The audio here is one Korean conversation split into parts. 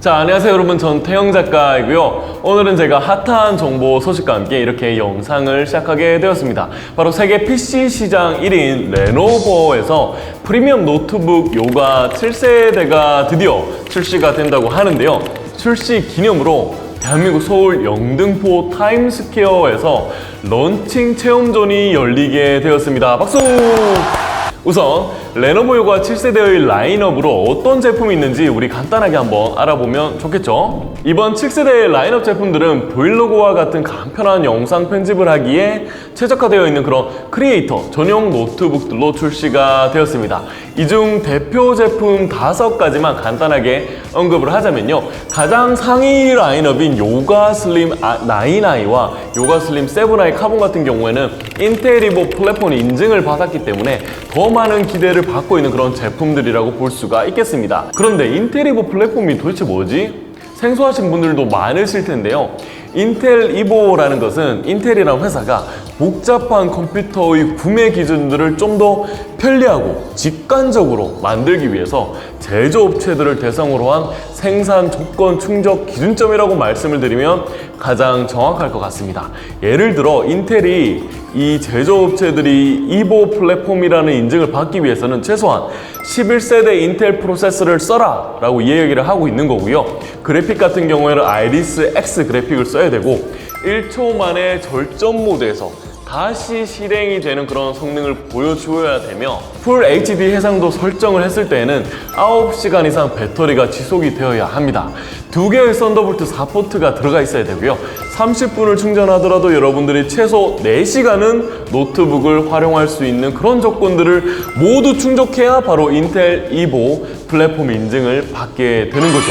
자, 안녕하세요 여러분. 전 태영 작가이고요. 오늘은 제가 핫한 정보 소식과 함께 이렇게 영상을 시작하게 되었습니다. 바로 세계 PC 시장 1인 레노버에서 프리미엄 노트북 요가 7세대가 드디어 출시가 된다고 하는데요. 출시 기념으로 대한민국 서울 영등포 타임스퀘어에서 런칭 체험존이 열리게 되었습니다. 박수! 우선 레노버 요가 7세대의 라인업으로 어떤 제품이 있는지 우리 간단하게 한번 알아보면 좋겠죠? 이번 7세대 라인업 제품들은 브이로그와 같은 간편한 영상 편집을 하기에 최적화되어 있는 그런 크리에이터 전용 노트북들로 출시가 되었습니다. 이 중 대표 제품 5가지만 간단하게 언급을 하자면요. 가장 상위 라인업인 요가 슬림 9i와 요가 슬림 7i 카본 같은 경우에는 인텔 리보 플랫폼 인증을 받았기 때문에 더 많은 기대를 받고 있는 그런 제품들이라고 볼 수가 있겠습니다. 그런데 인텔 리보 플랫폼이 도대체 뭐지? 생소하신 분들도 많으실 텐데요. 인텔 이보라는 것은 인텔이라는 회사가 복잡한 컴퓨터의 구매 기준들을 좀 더 편리하고 직관적으로 만들기 위해서 제조업체들을 대상으로 한 생산 조건 충족 기준점이라고 말씀을 드리면 가장 정확할 것 같습니다. 예를 들어 인텔이 이 제조업체들이 이보 플랫폼이라는 인증을 받기 위해서는 최소한 11세대 인텔 프로세서를 써라 라고 이야기를 하고 있는 거고요. 그래픽 같은 경우에는 아이리스 X 그래픽을 써야 되고 1초 만에 절전 모드에서 다시 실행이 되는 그런 성능을 보여주어야 되며 풀 HD 해상도 설정을 했을 때에는 9시간 이상 배터리가 지속이 되어야 합니다. 두 개의 썬더볼트 4포트가 들어가 있어야 되고요. 30분을 충전하더라도 여러분들이 최소 4시간은 노트북을 활용할 수 있는 그런 조건들을 모두 충족해야 바로 인텔 이보 플랫폼 인증을 받게 되는 거죠.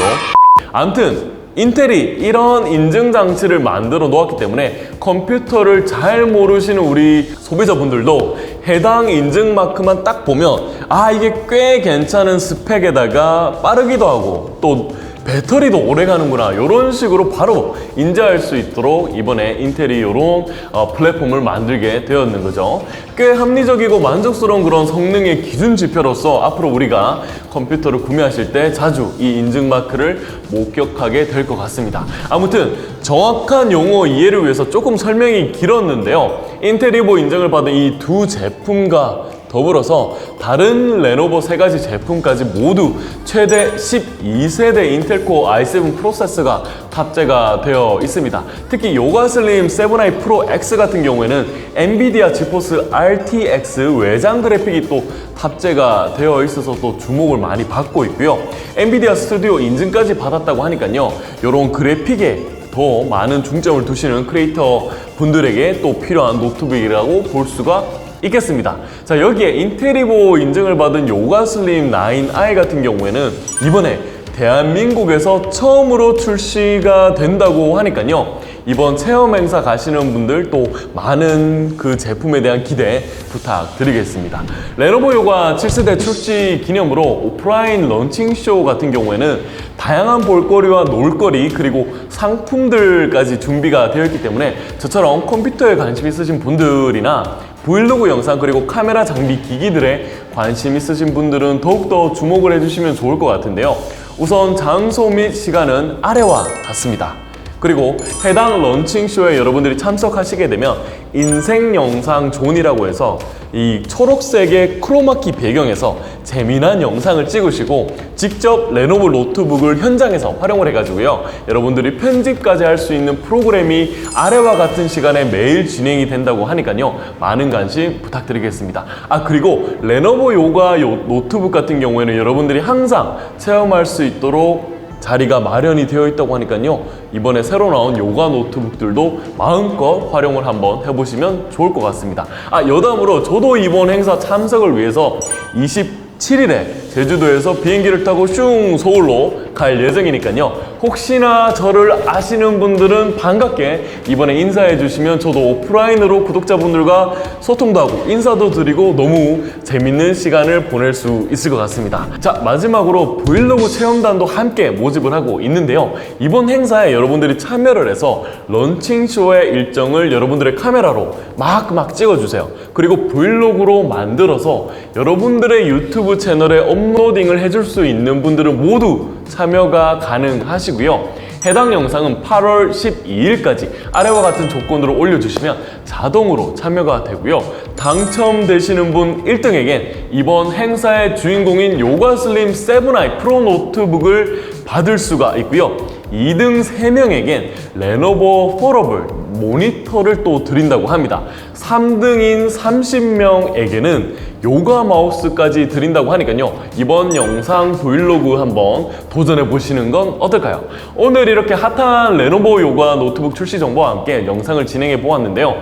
암튼 인텔이 이런 인증 장치를 만들어 놓았기 때문에 컴퓨터를 잘 모르시는 우리 소비자분들도 해당 인증 마크만 딱 보면 아 이게 꽤 괜찮은 스펙에다가 빠르기도 하고 또 배터리도 오래 가는구나. 이런 식으로 바로 인지할 수 있도록 이번에 인텔이 이런 어, 플랫폼을 만들게 되었는 거죠. 꽤 합리적이고 만족스러운 그런 성능의 기준 지표로서 앞으로 우리가 컴퓨터를 구매하실 때 자주 이 인증 마크를 목격하게 될 것 같습니다. 아무튼 정확한 용어 이해를 위해서 조금 설명이 길었는데요. 인텔 이보 인증을 받은 이 두 제품과 더불어서 다른 레노버 세 가지 제품까지 모두 최대 12세대 인텔 코어 i7 프로세서가 탑재가 되어 있습니다. 특히 요가 슬림 7i 프로 X 같은 경우에는 엔비디아 지포스 RTX 외장 그래픽이 또 탑재가 되어 있어서 또 주목을 많이 받고 있고요. 엔비디아 스튜디오 인증까지 받았다고 하니까요. 이런 그래픽에 더 많은 중점을 두시는 크리에이터 분들에게 또 필요한 노트북이라고 볼 수가 있겠습니다. 자, 여기에 인테리보 인증을 받은 요가 슬림 9i 같은 경우에는 이번에 대한민국에서 처음으로 출시가 된다고 하니까요. 이번 체험 행사 가시는 분들 또 많은 그 제품에 대한 기대 부탁드리겠습니다. 레노버 요가 7세대 출시 기념으로 오프라인 런칭 쇼 같은 경우에는 다양한 볼거리와 놀거리 그리고 상품들까지 준비가 되어 있기 때문에 저처럼 컴퓨터에 관심 있으신 분들이나 브이로그 영상 그리고 카메라 장비 기기들에 관심 있으신 분들은 더욱더 주목을 해주시면 좋을 것 같은데요. 우선 장소 및 시간은 아래와 같습니다. 그리고 해당 런칭쇼에 여러분들이 참석하시게 되면 인생 영상 존이라고 해서 이 초록색의 크로마키 배경에서 재미난 영상을 찍으시고 직접 레노버 노트북을 현장에서 활용을 해가지고요. 여러분들이 편집까지 할 수 있는 프로그램이 아래와 같은 시간에 매일 진행이 된다고 하니까요. 많은 관심 부탁드리겠습니다. 아 그리고 레노버 요가 요 노트북 같은 경우에는 여러분들이 항상 체험할 수 있도록 자리가 마련이 되어 있다고 하니까요. 이번에 새로 나온 요가 노트북들도 마음껏 활용을 한번 해보시면 좋을 것 같습니다. 아, 여담으로 저도 이번 행사 참석을 위해서 27일에 제주도에서 비행기를 타고 슝 서울로 갈 예정이니까요. 혹시나 저를 아시는 분들은 반갑게 이번에 인사해 주시면 저도 오프라인으로 구독자분들과 소통도 하고 인사도 드리고 너무 재밌는 시간을 보낼 수 있을 것 같습니다. 자, 마지막으로 브이로그 체험단도 함께 모집을 하고 있는데요. 이번 행사에 여러분들이 참여를 해서 런칭쇼의 일정을 여러분들의 카메라로 막막 찍어주세요. 그리고 브이로그로 만들어서 여러분들의 유튜브 채널에 업로딩을 해줄 수 있는 분들은 모두 참여가 가능하시고요. 해당 영상은 8월 12일까지 아래와 같은 조건으로 올려주시면 자동으로 참여가 되고요. 당첨되시는 분 1등에겐 이번 행사의 주인공인 요가슬림 세븐아이 프로 노트북을 받을 수가 있고요. 2등 3명에겐 레노버 폴러블 모니터를 또 드린다고 합니다. 3등인 30명에게는 요가 마우스까지 드린다고 하니까요. 이번 영상 브이로그 한번 도전해 보시는 건 어떨까요? 오늘 이렇게 핫한 레노버 요가 노트북 출시 정보와 함께 영상을 진행해 보았는데요.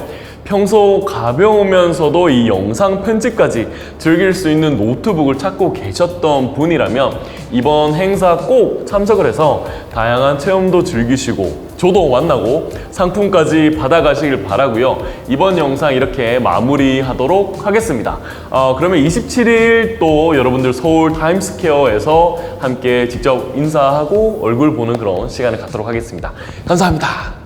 평소 가벼우면서도 이 영상 편집까지 즐길 수 있는 노트북을 찾고 계셨던 분이라면 이번 행사 꼭 참석을 해서 다양한 체험도 즐기시고 저도 만나고 상품까지 받아가시길 바라고요. 이번 영상 이렇게 마무리하도록 하겠습니다. 어, 그러면 27일 또 여러분들 서울 타임스퀘어에서 함께 직접 인사하고 얼굴 보는 그런 시간을 갖도록 하겠습니다. 감사합니다.